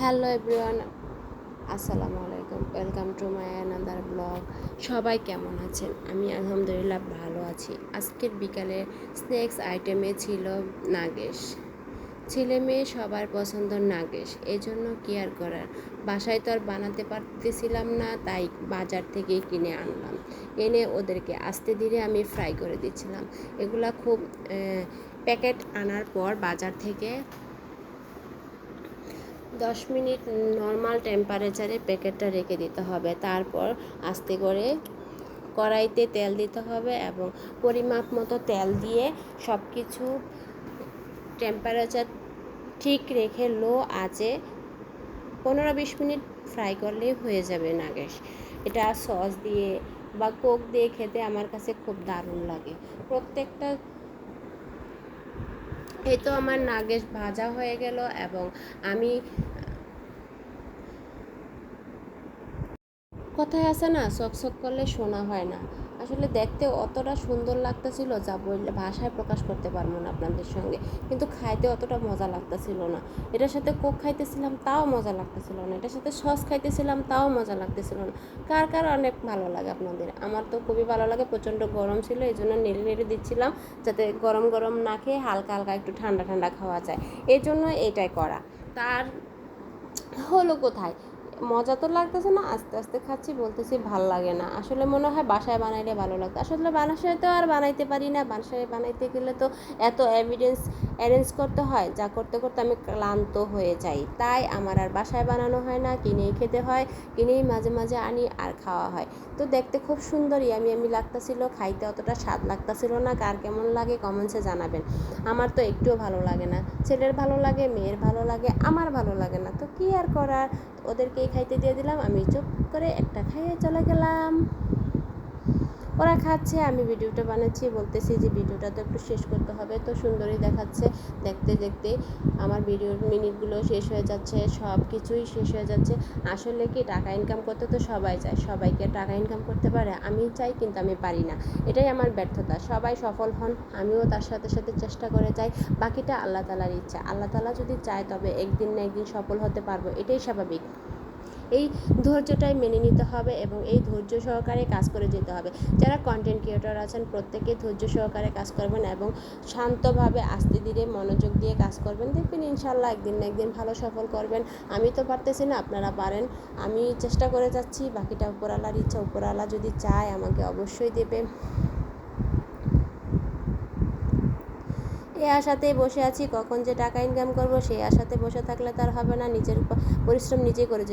Hello everyone আসসালামু আলাইকুম welcome to my another blog সবাই কেমন আছেন? আমি আলহামদুলিল্লাহ ভালো আছি। আজকের বিকালে স্ন্যাক্স আইটেমে ছিল নাগেশ। ছেলে মেয়ে সবার পছন্দ নাগেশ। এই জন্য কি আর করার? বাসায় তো আর বানাতে পারতেছিলাম না, তাই বাজার থেকে কিনে আনলাম। এনে ওদেরকে আস্তে ধীরে আমি ফ্রাই করে দিচ্ছিলাম। এগুলা খুব প্যাকেট আনার পর বাজার থেকে দশ মিনিট নর্মাল টেম্পারেচারে প্যাকেটটা রেখে দিতে হবে। তারপর আস্তে করে কড়াইতে তেল দিতে হবে এবং পরিমাপ মতো তেল দিয়ে সব কিছু টেম্পারেচার ঠিক রেখে লো আঁচে পনেরো বিশ মিনিট ফ্রাই করলেই হয়ে যাবে নাগেশ। এটা সস দিয়ে বা কোক দিয়ে খেতে আমার কাছে খুব দারুণ লাগে। প্রত্যেকটা এই তো আমার নাগেশ ভাজা হয়ে গেল এবং আমি, কথায় আছে না চকচক করলে শোনা হয় না। আসলে দেখতে অতটা সুন্দর লাগতেছিল যা বললে ভাষায় প্রকাশ করতে পারব না আপনাদের সঙ্গে। কিন্তু খাইতে অতটা মজা লাগতেছিল না। এটার সাথে কোক খাইতেছিলাম তাও মজা লাগতেছিল না। এটার সাথে সস খাইতেছিলাম তাও মজা লাগতেছিল না। কার কার অনেক ভালো লাগে আপনাদের? আমার তো খুবই ভালো লাগে, প্রচণ্ড গরম ছিল এই জন্য নেড়ে নেড়ে দিচ্ছিলাম যাতে গরম গরম না খেয়ে হালকা হালকা একটু ঠান্ডা ঠান্ডা খাওয়া যায়। এই জন্য এটাই করা। তার হলো কোথায়? মজা তো লাগতেছে না, আস্তে আস্তে খাচ্ছি, বলতেছি ভালো লাগে না। আসলে মনে হয় বাসায় বানাইলে ভালো লাগতো। আসলে বাসায় তো আর বানাইতে পারি না। বাসায় বানাইতে গেলে তো এত এভিডেন্স অ্যারেঞ্জ করতে হয়, যা করতে করতে আমি ক্লান্ত হয়ে যাই। তাই আমার আর বাসায় বানানো হয় না, কিনেই খেতে হয়, কিনেই মাঝে মাঝে আনি আর খাওয়া হয়। তো দেখতে খুব সুন্দরই আমি আমি লাগতেছিল, খাইতে অতটা স্বাদ লাগতেছিল না, কার কেমন লাগে কমেন্টসে জানাবেন। আমার তো একটুও ভালো লাগে না। ছেলের ভালো লাগে, মেয়ের ভালো লাগে, আমার ভালো লাগে না। তো কী আর করার? ওদেরকেই খাইতে দিয়ে দিলাম আমি চুপ করে একটা খাইয়ে চলে গেলাম। ওরা খাচ্ছে, আমি ভিডিওটা বানাচ্ছি, বলতেছি যে ভিডিওটা তো একটু শেষ করতে হবে। তো সুন্দরই দেখাচ্ছে, দেখতে দেখতে আমার ভিডিওর মিনিটগুলো শেষ হয়ে যাচ্ছে সব কিছুই শেষ হয়ে যাচ্ছে। আসলে কি টাকা ইনকাম করতে তো সবাই চায় সবাইকে টাকা ইনকাম করতে পারে? আমি চাই কিন্তু আমি পারি না। এটাই আমার ব্যর্থতা, সবাই সফল হন, আমিও তার সাথে সাথে চেষ্টা করে যাই, বাকিটা আল্লাহ তালার ইচ্ছা। আল্লাহ তালা যদি চায় তবে একদিন না একদিন সফল হতে পারব, এটাই স্বাভাবিক। এই ধৈর্যটাই মেনে নিতে হবে এবং এই ধৈর্য সহকারে কাজ করে যেতে হবে। যারা কন্টেন্ট ক্রিয়েটর আছেন, প্রত্যেকে ধৈর্য সহকারে কাজ করবেন এবং শান্তভাবে, আস্তে ধীরে মনোযোগ দিয়ে কাজ করবেন। দেখবেন ইনশাল্লাহ একদিন না একদিন ভালো সফল করবেন। আমি তো পারতেছি না, আপনারা পারেন। আমি চেষ্টা করে যাচ্ছি, বাকিটা উপরালার ইচ্ছা উপরালা যদি চায় আমাকে অবশ্যই দেবে। এই আশাতেই বসে আছি, কখন যে টাকা ইনকাম করব, সেই আশাতে বসে থাকলে তার হবে না। নিজের পরিশ্রম নিজে করে যেতে